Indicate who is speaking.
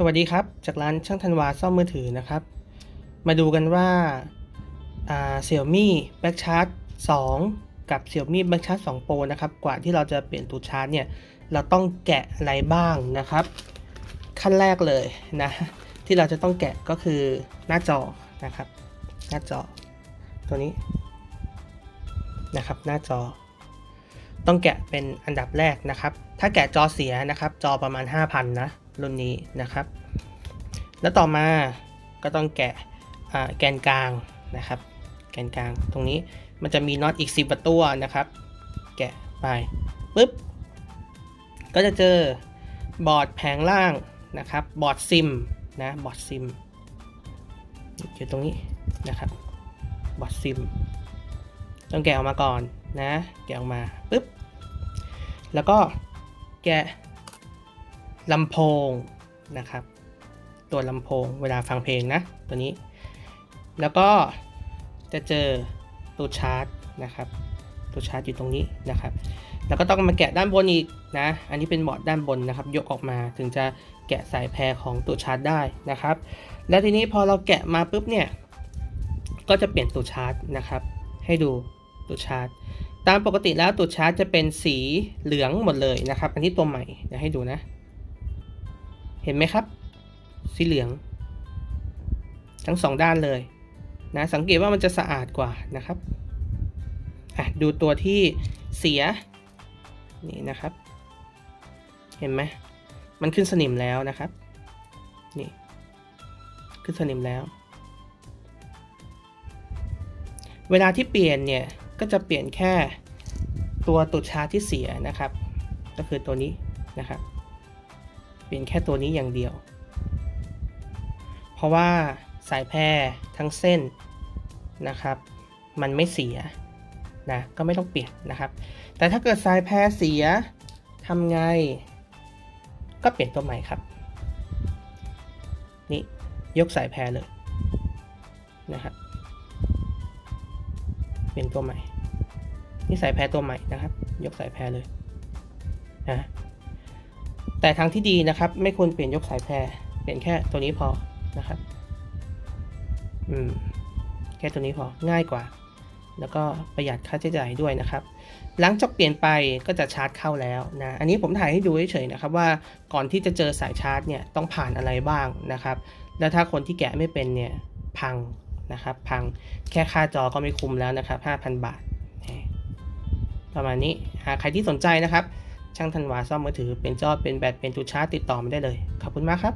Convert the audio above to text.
Speaker 1: สวัสดีครับ จากร้านช่างธันวาซ่อมมือถือนะครับ มาดูกันว่าอ่า Xiaomi Back Charge 2กับ Xiaomi Back Charge 2 Pro นะครับ กว่าที่เราจะเปลี่ยนตัวชาร์จเนี่ย เราต้องแกะอะไรบ้างนะครับ ขั้นแรกเลยนะ ที่เราจะต้องแกะก็คือหน้าจอนะครับ หน้าจอ ตัวนี้นะครับ หน้าจอ ต้องแกะเป็นอันดับแรกนะครับ ถ้าแกะจอเสียนะครับ จอประมาณ 5,000 นะ รุ่นนี้นะครับ แล้วต่อมาก็ต้องแกะแกนกลางนะครับ แกนกลางตรงนี้มันจะมีน็อตอีก 10ประตัวนะครับ แกะไปปุ๊บก็จะเจอบอร์ดแผงล่างนะครับ บอร์ดซิมนะบอร์ดซิมอยู่ตรงนี้นะครับบอร์ดซิมต้องแกะออกมาก่อนนะ แกะออกมาปุ๊บแล้วก็แกะ ลำโพงนะครับ ตัวลำโพงเวลาฟังเพลงนะตัวนี้ แล้วก็จะเจอตัวชาร์จนะครับ ตัวชาร์จอยู่ตรงนี้นะครับ แล้วก็ต้องมาแกะด้านบนอีกนะ อันนี้เป็นบอร์ดด้านบนนะครับ ยกออกมาถึงจะแกะสายแพรของตัวชาร์จได้นะครับ แล้วทีนี้พอเราแกะมาปุ๊บเนี่ย ก็จะเปลี่ยนตัวชาร์จนะครับ ให้ดูตัวชาร์จ ตามปกติแล้วตัวชาร์จจะเป็นสีเหลืองหมดเลยนะครับ อันนี้ตัวใหม่เดี๋ยวให้ดูนะ ห็นไหมครับ สีเหลือง ทั้งสองด้านเลยนะสังเกตว่ามันจะสะอาดกว่านะครับอะดูตัวที่เสียนี่นะครับ เห็นไหมมันขึ้นสนิมแล้วนะครับนี่ขึ้นสนิมแล้ว เวลาที่เปลี่ยนเนี่ยก็จะเปลี่ยนแค่ตัวตุดชาที่เสียนะครับ ก็คือตัวนี้นะครับ เปลี่ยนแค่ตัวนี้อย่างเดียว เพราะว่าสายแพรทั้งเส้นนะครับ มันไม่เสียนะก็ไม่ต้องเปลี่ยนนะครับ แต่ถ้าเกิดสายแพรเสียทำไง ก็เปลี่ยนตัวใหม่ครับนี่ยกสายแพรเลยนะครับเปลี่ยนตัวใหม่นี่สายแพรตัวใหม่นะครับ ยกสายแพรเลยนะ แต่ทางที่ดีนะครับ ไม่ควรเปลี่ยนยกสายแพรเปลี่ยนแค่ตัวนี้พอนะครับอืมแค่ตัวนี้พอง่ายกว่า แล้วก็ประหยัดค่าใช้จ่ายด้วยนะครับ หลังจากเปลี่ยนไปก็จะชาร์จเข้าแล้วนะอันนี้ผมถ่ายให้ดูเฉยๆนะครับว่าก่อนที่จะเจอสายชาร์จเนี่ยต้องผ่านอะไรบ้างนะครับ แล้วถ้าคนที่แกะไม่เป็นเนี่ยพังนะครับ พังแค่ค่าจอก็ไม่คุ้มแล้วนะครับ 5,000 บาท ประมาณนี้หากใครที่สนใจนะครับ ช่างธันวาซ่อมมือถือเป็นจอเป็นแบตเป็นตูชาร์จติดต่อมาได้เลย ขอบคุณมากครับ